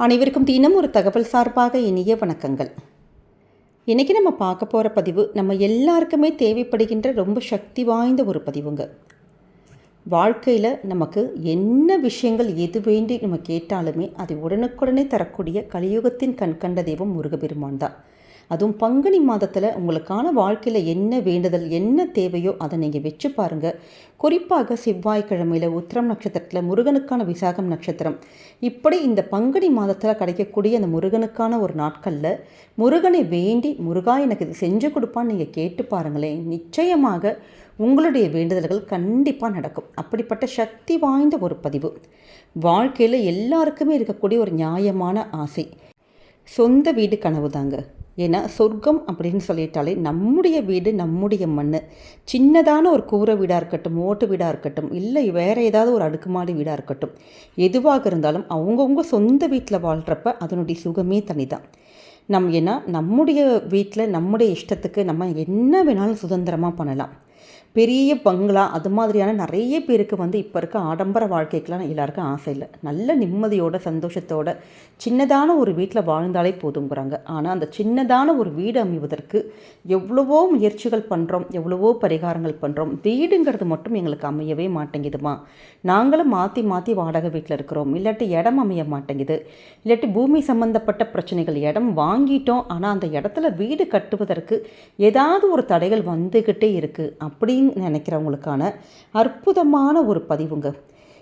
அனைவருக்கும் தினம் ஒரு தகவல் சார்பாக இனிய வணக்கங்கள். இன்றைக்கி நம்ம பார்க்க போகிற பதிவு நம்ம எல்லாருக்குமே தேவைப்படுகின்ற ரொம்ப சக்தி வாய்ந்த ஒரு பதிவுங்க. வாழ்க்கையில் நமக்கு என்ன விஷயங்கள் எது வேண்டி நம்ம கேட்டாலுமே அதை உடனுக்குடனே தரக்கூடிய கலியுகத்தின் கண்கண்ட தெய்வம் முருகபெருமான் தான். அதுவும் பங்குனி மாதத்தில் உங்களுக்கான வாழ்க்கையில் என்ன வேண்டுதல் என்ன தேவையோ அதை நீங்கள் வச்சு பாருங்கள் குறிப்பாக செவ்வாய்க்கிழமையில் உத்திரம் நட்சத்திரத்தில் முருகனுக்கான விசாகம் நட்சத்திரம். இப்படி இந்த பங்குனி மாதத்தில் கிடைக்கக்கூடிய அந்த முருகனுக்கான ஒரு நாட்களில் முருகனை வேண்டி முருகா எனக்கு இது செஞ்சு கொடுப்பான்னு நீங்கள் கேட்டு பாருங்களேன். நிச்சயமாக உங்களுடைய வேண்டுதல்கள் கண்டிப்பாக நடக்கும். அப்படிப்பட்ட சக்தி வாய்ந்த ஒரு பதிவு. வாழ்க்கையில் எல்லாருக்குமே இருக்கக்கூடிய ஒரு நியாயமான ஆசை. சொந்த வீடு கனவு தாங்க ஏன்னா சொர்க்கம் அப்படின்னு சொல்லிட்டாலே நம்முடைய வீடு நம்முடைய மண் சின்னதான ஒரு கூரை வீடாக இருக்கட்டும் ஓட்டு வீடாக இருக்கட்டும் இல்லை வேறு ஏதாவது ஒரு அடுக்குமாடி வீடாக இருக்கட்டும் எதுவாக இருந்தாலும் அவங்கவுங்க சொந்த வீட்டில் வாழ்கிறப்ப அதனுடைய சுகமே தனி தான் நம் ஏன்னா நம்முடைய வீட்டில் நம்முடைய இஷ்டத்துக்கு நம்ம என்ன வேணாலும் சுதந்திரமாக பண்ணலாம். பெரிய பங்களா அது மாதிரியான நிறைய பேருக்கு வந்து இப்போ இருக்க ஆடம்பர வாழ்க்கைக்கெலாம் எல்லாருக்கும் ஆசை இல்லை. நல்ல நிம்மதியோட சந்தோஷத்தோட சின்னதான ஒரு வீட்டில் வாழ்ந்தாலே போதுங்கிறாங்க ஆனால் அந்த சின்னதான ஒரு வீடு அமைவதற்கு எவ்வளவோ முயற்சிகள் பண்ணுறோம் எவ்வளவோ பரிகாரங்கள் பண்ணுறோம் வீடுங்கிறது மட்டும் எங்களுக்கு அமையவே மாட்டேங்குதுமா? நாங்களும் மாற்றி மாற்றி வாடகை வீட்டில் இருக்கிறோம். இல்லாட்டி இடம் அமைய மாட்டேங்குது. இல்லாட்டி பூமி சம்மந்தப்பட்ட பிரச்சனைகள் இடம் வாங்கிட்டோம் ஆனால் அந்த இடத்துல வீடு கட்டுவதற்கு ஏதாவது ஒரு தடைகள் வந்துக்கிட்டே இருக்குது அப்படின்னு நினைக்கிறவங்களுக்கான அற்புதமான ஒரு பதிவுங்க.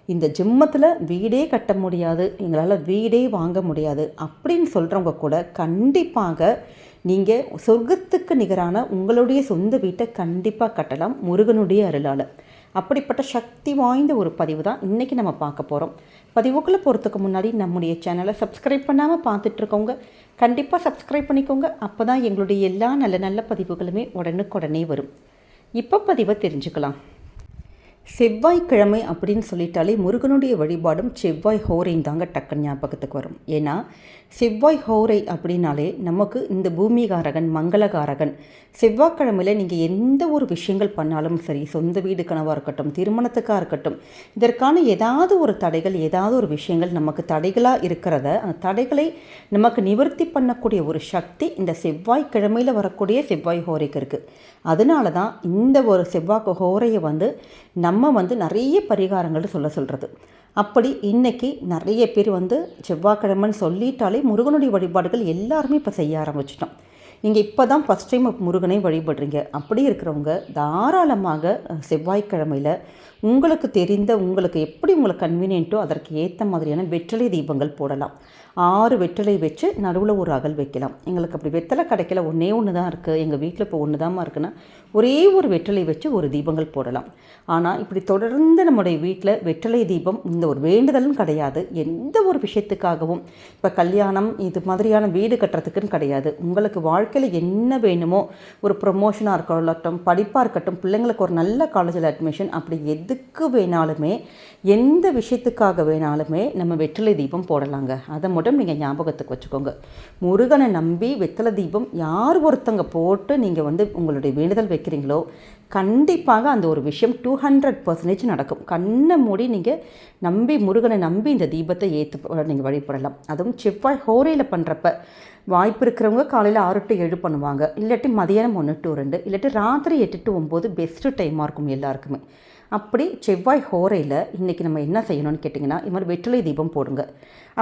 இந்த ஜிம்மத்தில் வீடே கட்ட முடியாது எங்களால் வீடே வாங்க முடியாது அப்படின்னு சொல்கிறவங்க கூட கண்டிப்பாக நீங்கள் சொர்க்கத்துக்கு நிகரான உங்களுடைய சொந்த வீட்டை கண்டிப்பாக கட்டலாம் முருகனுடைய அருளால். அப்படிப்பட்ட சக்தி வாய்ந்த ஒரு பதிவு தான் இன்றைக்கி நம்ம பார்க்க போகிறோம் பதிவுக்குள்ளே போகிறதுக்கு முன்னாடி நம்முடைய சேனலை சப்ஸ்கிரைப் பண்ணாமல் பார்த்துட்ருக்கோங்க கண்டிப்பாக சப்ஸ்கிரைப் பண்ணிக்கோங்க. அப்போ தான் எங்களுடைய எல்லா நல்ல நல்ல பதிவுகளுமே உடனுக்குடனே வரும். இப்போ பதிவை தெரிஞ்சுக்கலாம். செவ்வாய்க்கிழமை அப்படின்னு சொல்லிட்டாலே முருகனுடைய வழிபாடும் செவ்வாய் ஹோரையும் தாங்க டக்குன்னு ஞாபகத்துக்கு வரும். ஏன்னா செவ்வாய் ஹோரை அப்படின்னாலே நமக்கு இந்த பூமிகாரகன் மங்களகாரகன் செவ்வாய்க்கிழமையில் நீங்கள் எந்த ஒரு விஷயங்கள் பண்ணாலும் சரி சொந்த வீடு கனவாக இருக்கட்டும் திருமணத்துக்காக இருக்கட்டும் இதற்கான ஏதாவது ஒரு தடைகள் ஏதாவது ஒரு விஷயங்கள் நமக்கு தடைகளாக இருக்கிறத அந்த தடைகளை நமக்கு நிவர்த்தி பண்ணக்கூடிய ஒரு சக்தி இந்த செவ்வாய்க்கிழமையில் வரக்கூடிய செவ்வாய் ஹோரைக்கு இருக்குது அதனால தான் இந்த ஒரு செவ்வாய் ஹோரையை வந்து நம்ம நம்ம வந்து நிறைய பரிகாரங்கள் சொல்ல சொல்கிறது அப்படி இன்றைக்கி நிறைய பேர் வந்து செவ்வாய்க்கிழமைன்னு சொல்லிட்டாலே முருகனுடைய வழிபாடுகள் எல்லாருமே இப்போ செய்ய ஆரம்பிச்சிட்டோம். நீங்கள் இப்போ தான் ஃபஸ்ட் டைம் முருகனை வழிபடுறீங்க. அப்படி இருக்கிறவங்க தாராளமாக செவ்வாய்க்கிழமையில் உங்களுக்கு தெரிந்த உங்களுக்கு எப்படி உங்களுக்கு கன்வீனியன்ட்டோ அதற்கு ஏற்ற மாதிரியான வெற்றிலை தீபங்கள் போடலாம். ஆறு வெற்றிலை வச்சு நடுவில் ஒரு அகல் வைக்கலாம். எங்களுக்கு அப்படி வெத்தலை கிடைக்கல ஒன்றே ஒன்று தான் இருக்குது எங்கள் வீட்டில் இப்போ ஒன்று தாம்மா இருக்குன்னா ஒரே ஒரு வெற்றிலை வச்சு ஒரு தீபங்கள் போடலாம். ஆனால் இப்படி தொடர்ந்து நம்முடைய வீட்டில் வெற்றிலை தீபம் இந்த ஒரு வேண்டுதலும் கிடையாது. எந்த ஒரு விஷயத்துக்காகவும். இப்போ கல்யாணம் இது மாதிரியான வீடு கட்டுறதுக்குன்னு கிடையாது. உங்களுக்கு வாழ்க்கையில் என்ன வேணுமோ ஒரு ப்ரொமோஷனாக இருக்கட்டும் படிப்பாக இருக்கட்டும் பிள்ளைங்களுக்கு ஒரு நல்ல காலேஜில் அட்மிஷன் அப்படி எதுக்கு வேணாலுமே எந்த விஷயத்துக்காக வேணாலுமே நம்ம வெற்றிலை தீபம் போடலாங்க. அதை மட்டும் நீங்கள் ஞாபகத்துக்கு வச்சுக்கோங்க. முருகனை நம்பி வெத்தலை தீபம் யார் ஒருத்தங்க போட்டு நீங்கள் வந்து உங்களுடைய வேண்டுதல் வைக்கிறீங்களோ கண்டிப்பாக அந்த ஒரு விஷயம் டூ ஹண்ட்ரட் பர்சன்டேஜ் நடக்கும். கண்ணை மூடி நீங்கள் நம்பி முருகனை நம்பி இந்த தீபத்தை ஏற்று நீங்கள் வழிபடலாம். அதுவும் செவ்வாய் ஹோரையில் பண்ணுறப்ப வாய்ப்பு இருக்கிறவங்க காலையில் ஆறு டு ஏழு பண்ணுவாங்க. இல்லாட்டி மதியானம் ஒன்று டு ரெண்டு இல்லாட்டி ராத்திரி எட்டு டு ஒம்பது பெஸ்ட்டு டைமாக இருக்கும் எல்லாருக்குமே. அப்படி செவ்வாய் ஹோரையில் இன்றைக்கி நம்ம என்ன செய்யணும்னு கேட்டிங்கன்னா இது மாதிரி வெற்றிலை தீபம் போடுங்க.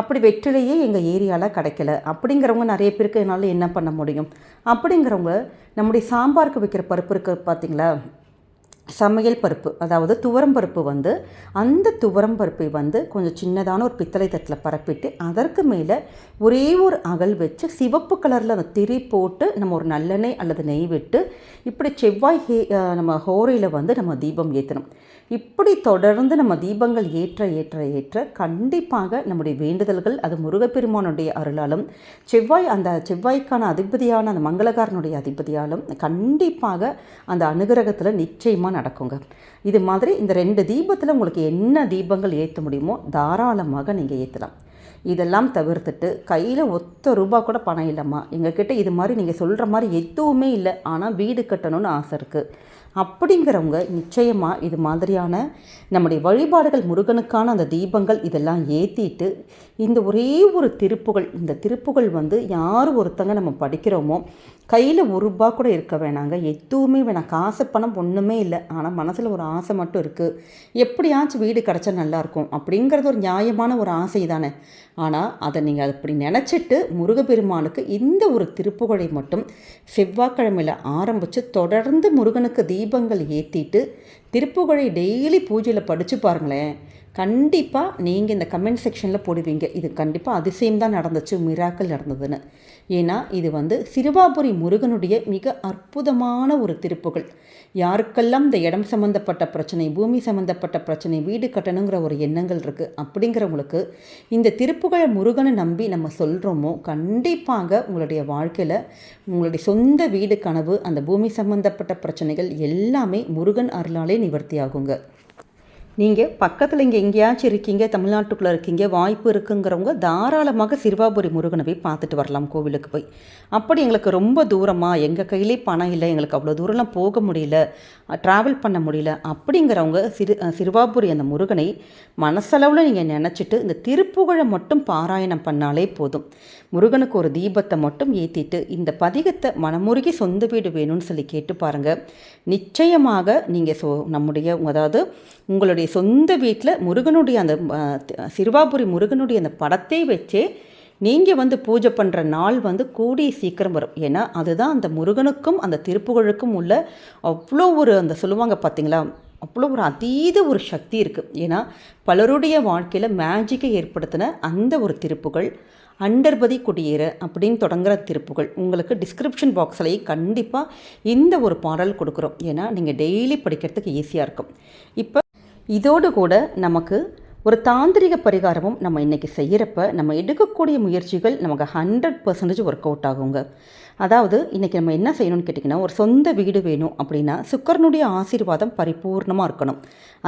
அப்படி வெற்றிலையே எங்கள் ஏரியாவில் கிடைக்கல. அப்படிங்கிறவங்க நிறைய பேருக்கு என்னால் என்ன பண்ண முடியும்? அப்படிங்கிறவங்க நம்முடைய சாம்பாருக்கு வைக்கிற பருப்பு இருக்குது பார்த்தீங்களா சமையல் பருப்பு அதாவது துவரம் பருப்பு வந்து அந்த துவரம் பருப்பை வந்து கொஞ்சம் சின்னதான ஒரு பித்தளை தட்டில் பரப்பிட்டு அதற்கு மேலே ஒரே ஒரு அகல் வச்சு சிவப்பு கலரில் அந்த திரி போட்டு நம்ம ஒரு நல்லெண்ணெய் அல்லது நெய் விட்டு இப்படி செவ்வாய் ஹே நம்ம ஹோரையில் வந்து நம்ம தீபம் ஏற்றணும் இப்படி தொடர்ந்து நம்ம தீபங்கள் ஏற்ற ஏற்ற ஏற்ற கண்டிப்பாக நம்முடைய வேண்டுதல்கள் அது முருகப்பெருமானுடைய அருளாலும் செவ்வாய் அந்த செவ்வாய்க்கான அதிபதியான அந்த மங்களகாரனுடைய அதிபதியாலும் கண்டிப்பாக அந்த அனுகிரகத்தில் நிச்சயமாக நடக்குங்க. இது மாதிரி இந்த ரெண்டு தீபத்தில் உங்களுக்கு என்ன தீபங்கள் ஏற்ற முடியுமோ தாராளமாக நீங்கள் ஏற்றலாம் இதெல்லாம் தவிர்த்துட்டு கையில் ஒத்த ரூபா கூட பணம் இல்லைம்மா. எங்ககிட்ட இது மாதிரி நீங்கள் சொல்கிற மாதிரி எதுவுமே இல்லை. ஆனால் வீடு கட்டணும்னு ஆசை இருக்குது அப்படிங்கிறவங்க நிச்சயமாக இது மாதிரியான நம்முடைய வழிபாடுகள் முருகனுக்கான அந்த தீபங்கள் இதெல்லாம் ஏற்றிட்டு இந்த ஒரே ஒரு திருப்புகள் இந்த திருப்புகள் வந்து யார் ஒருத்தங்க நம்ம படிக்கிறோமோ கையில் ஒரு ரூபா கூட இருக்க வேணாங்க. எதுவுமே வேணாம். காசு பணம் ஒன்றுமே இல்லை. ஆனால் மனசில் ஒரு ஆசை மட்டும் இருக்குது எப்படியாச்சும் வீடு கிடச்சா நல்லாயிருக்கும் அப்படிங்கிறது ஒரு நியாயமான ஒரு ஆசை தானே. ஆனால் அதை நீங்கள் அப்படி நினச்சிட்டு முருகப்பெருமானுக்கு இந்த ஒரு திருப்புகழை மட்டும் செவ்வாய்க்கிழமையில் ஆரம்பித்து தொடர்ந்து முருகனுக்கு தீபங்கள் ஏற்றிட்டு திருப்புகழை டெய்லி பூஜையில் படித்து பாருங்களேன். கண்டிப்பாக நீங்கள் இந்த கமெண்ட் செக்ஷனில் போடுவீங்க. இது கண்டிப்பாக அதிசயம் தான் நடந்துச்சு மிராக்கள் நடந்ததுன்னு. ஏன்னா இது வந்து சிறுவாபுரி முருகனுடைய மிக அற்புதமான ஒரு திருப்புகள். யாருக்கெல்லாம் இந்த இடம் சம்மந்தப்பட்ட பிரச்சனை பூமி சம்மந்தப்பட்ட பிரச்சனை வீடு கட்டணுங்கிற ஒரு எண்ணங்கள் இருக்குது அப்படிங்கிறவங்களுக்கு இந்த திருப்புகழ முருகனை நம்பி நம்ம சொல்கிறோமோ கண்டிப்பாக உங்களுடைய வாழ்க்கையில் உங்களுடைய சொந்த வீடு கனவு அந்த பூமி சம்மந்தப்பட்ட பிரச்சனைகள் எல்லாமே முருகன் அருளாலே நிவர்த்தி ஆகுங்க நீங்கள் பக்கத்தில் இங்கே எங்கேயாச்சும் இருக்கீங்க தமிழ்நாட்டுக்குள்ளே இருக்கீங்க வாய்ப்பு இருக்குங்கிறவங்க தாராளமாக சிறுவாபுரி முருகனை போய் பார்த்துட்டு வரலாம் கோவிலுக்கு போய். அப்படி எங்களுக்கு ரொம்ப தூரமாக எங்கள் கையிலே பணம் இல்லை எங்களுக்கு அவ்வளோ தூரம்லாம் போக முடியல ட்ராவல் பண்ண முடியல. அப்படிங்கிறவங்க சிறு சிறுவாபுரி அந்த முருகனை மனசளவில் நீங்கள் நினச்சிட்டு இந்த திருப்புகழை மட்டும் பாராயணம் பண்ணாலே போதும். முருகனுக்கு ஒரு தீபத்தை மட்டும் ஏற்றிட்டு இந்த பதிகத்தை மனமுருகி சொந்த வீடு வேணும்னு சொல்லி கேட்டு பாருங்கள் நிச்சயமாக நீங்கள் சோ நம்முடைய அதாவது உங்களுடைய சொந்த வீட்டில் முருகனுடைய அந்த சிறுவாபுரி முருகனுடைய அந்த படத்தை வச்சே நீங்கள் வந்து பூஜை பண்ணுற நாள் வந்து கூடிய சீக்கிரம் வரும். ஏன்னா அதுதான் அந்த முருகனுக்கும் அந்த திருப்புகழுக்கும் உள்ள அவ்வளோ ஒரு அந்த சொல்லுவாங்க பார்த்தீங்களா? அவ்வளோ ஒரு அதீத ஒரு சக்தி இருக்குது ஏன்னா பலருடைய வாழ்க்கையில் மேஜிக்கை ஏற்படுத்தின அந்த ஒரு திருப்புகள் அண்டர்பதி குடியேற அப்படின்னு தொடங்குற திருப்புகள் உங்களுக்கு டிஸ்கிரிப்ஷன் பாக்ஸ்லேயே கண்டிப்பாக இந்த ஒரு பாடல் கொடுக்குறோம். ஏன்னா நீங்கள் டெய்லி படிக்கிறதுக்கு ஈஸியாக இருக்கும். இப்போ இதோடு கூட நமக்கு ஒரு தாந்திரிக பரிகாரமும் நம்ம இன்றைக்கி செய்கிறப்ப நம்ம எடுக்கக்கூடிய முயற்சிகள் நமக்கு ஹண்ட்ரட் பர்சன்டேஜ் ஒர்க் அவுட் ஆகுங்க. அதாவது இன்றைக்கி நம்ம என்ன செய்யணும்னு கேட்டிங்கன்னா ஒரு சொந்த வீடு வேணும் அப்படின்னா சுக்கரனுடைய ஆசீர்வாதம் பரிபூர்ணமாக இருக்கணும்.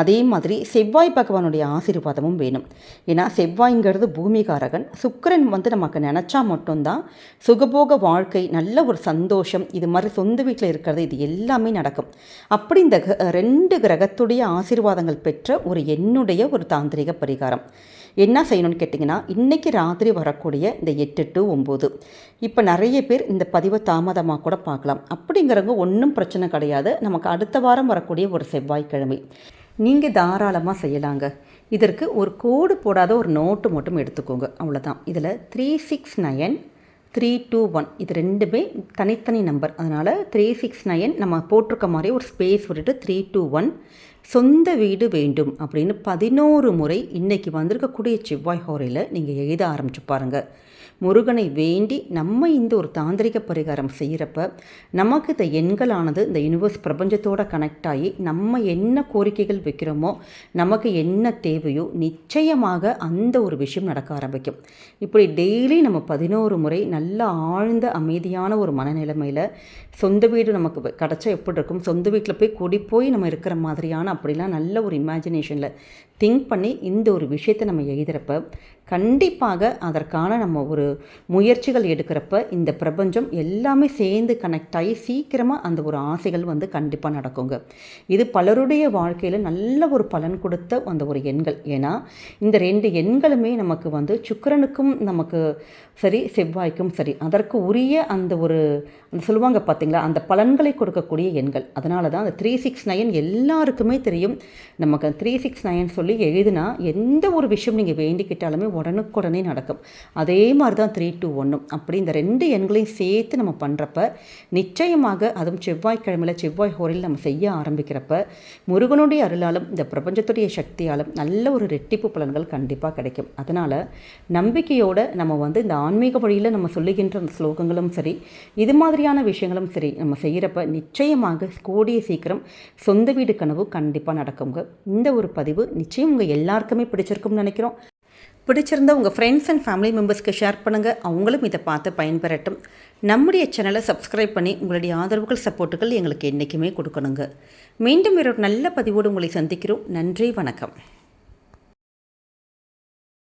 அதே மாதிரி செவ்வாய் பகவானுடைய ஆசீர்வாதமும் வேணும். ஏன்னா செவ்வாய்ங்கிறது பூமிகாரகன். சுக்கரன் வந்து நமக்கு நினச்சா மட்டும்தான் சுகபோக வாழ்க்கை நல்ல ஒரு சந்தோஷம் இது மாதிரி சொந்த வீட்டில் இருக்கிறது இது எல்லாமே நடக்கும். அப்படி இந்த ரெண்டு கிரகத்துடைய ஆசீர்வாதங்கள் பெற்ற ஒரு என்னுடைய ஒரு தாந்திரிக பரிகாரம். என்ன செய்யணும்னு கேட்டிங்கன்னா இன்றைக்கி ராத்திரி வரக்கூடிய இந்த எட்டு டு ஒம்பது. இப்போ நிறைய பேர் இந்த பதிவை தாமதமாக கூட பார்க்கலாம். அப்படிங்கிறவங்க ஒன்றும் பிரச்சனை கிடையாது. நமக்கு அடுத்த வாரம் வரக்கூடிய ஒரு செவ்வாய்க்கிழமை. நீங்கள் தாராளமாக செய்யலாங்க. இதற்கு ஒரு கோடு போடாத ஒரு நோட்டு மட்டும் எடுத்துக்கோங்க. அவ்வளோதான் இதில் three six nine three two one இது ரெண்டுமே தனித்தனி நம்பர் அதனால் த்ரீ சிக்ஸ் நயன் நம்ம போட்டிருக்க மாதிரி ஒரு ஸ்பேஸ் விட்டுட்டு த்ரீ டூ ஒன் சொந்த வீடு வேண்டும் அப்படின்னு பதினோரு முறை இன்றைக்கி வந்திருக்கக்கூடிய செவ்வாய் ஹோரையில் நீங்கள் எழுத ஆரம்பிச்சு பாருங்கள் முருகனை வேண்டி நம்ம இந்த ஒரு தாந்திரிக பரிகாரம் செய்கிறப்ப நமக்கு இந்த எண்களானது இந்த யூனிவர்ஸ் பிரபஞ்சத்தோடு கனெக்ட் ஆகி நம்ம என்ன கோரிக்கைகள் வைக்கிறோமோ நமக்கு என்ன தேவையோ நிச்சயமாக அந்த ஒரு விஷயம் நடக்க ஆரம்பிக்கும். இப்படி டெய்லி நம்ம பதினோரு முறை நல்ல ஆழ்ந்த அமைதியான ஒரு மனநிலைமையில் சொந்த வீடு நமக்கு கிடச்சா எப்படி இருக்கும்? சொந்த வீட்டில் போய் கூடி போய் நம்ம இருக்கிற மாதிரியான அப்படிலாம் நல்ல ஒரு இமேஜினேஷனில் திங்க் பண்ணி இந்த ஒரு விஷயத்தை நம்ம எழுதுகிறப்ப கண்டிப்பாக அதற்கான நம்ம ஒரு முயற்சிகள் எடுக்கிறப்ப இந்த பிரபஞ்சம் எல்லாமே சேர்ந்து கனெக்ட் ஆகி சீக்கிரமாக அந்த ஒரு ஆசைகள் வந்து கண்டிப்பாக நடக்குங்க. இது பலருடைய வாழ்க்கையில் நல்ல ஒரு பலன் கொடுத்த அந்த ஒரு எண்கள். ஏன்னா இந்த ரெண்டு எண்களுமே நமக்கு வந்து சுக்கரனுக்கும் நமக்கு சரி செவ்வாய்க்கும் சரி அதற்கு உரிய அந்த ஒரு சொல்லுவாங்க பார்த்தீங்களா அந்த பலன்களை கொடுக்கக்கூடிய எண்கள். அதனால தான் அந்த த்ரீ சிக்ஸ் நைன் எல்லாருக்குமே தெரியும். நமக்கு த்ரீ சிக்ஸ் நைன் சொல்லி எழுதுனா எந்த ஒரு விஷயம் நீங்கள் வேண்டிக்கிட்டாலுமே உடனுக்குடனே நடக்கும். அதே மாதிரி தான் த்ரீ டூ ஒன்றும் அப்படி இந்த ரெண்டு எண்களையும் சேர்த்து நம்ம பண்ணுறப்ப நிச்சயமாக அதுவும் செவ்வாய்க்கிழமையில் செவ்வாய் ஹோரில் நம்ம செய்ய ஆரம்பிக்கிறப்ப முருகனுடைய அருளாலும் இந்த பிரபஞ்சத்துடைய சக்தியாலும் நல்ல ஒரு ரெட்டிப்பு பலன்கள் கண்டிப்பாக கிடைக்கும். அதனால் நம்பிக்கையோடு நம்ம வந்து இந்த ஆன்மீக வழியில் நம்ம சொல்லுகின்ற அந்த ஸ்லோகங்களும் சரி இது மாதிரியான விஷயங்களும் சரி நம்ம செய்கிறப்ப நிச்சயமாக கூடிய சீக்கிரம் சொந்த வீடு கனவு கண்டிப்பாக நடக்குங்க. இந்த ஒரு பதிவு நிச்சயம் உங்கள் எல்லாருக்குமே பிடிச்சிருக்கும்னு நினைக்கிறோம். பிடிச்சிருந்தா உங்கள் ஃப்ரெண்ட்ஸ் அண்ட் ஃபேமிலி மெம்பர்ஸ்க்கு ஷேர் பண்ணுங்கள் அவங்களும் இதை பார்த்து பயன்பெறட்டும். நம்முடைய சேனலை சப்ஸ்கிரைப் பண்ணி உங்களுடைய ஆதரவுகள் சப்போர்ட்டுகள் எங்களுக்கு என்றைக்குமே கொடுக்கணுங்க. மீண்டும் ஒரு நல்ல பதிவோடு உங்களை சந்திக்கிறோம். நன்றி வணக்கம்.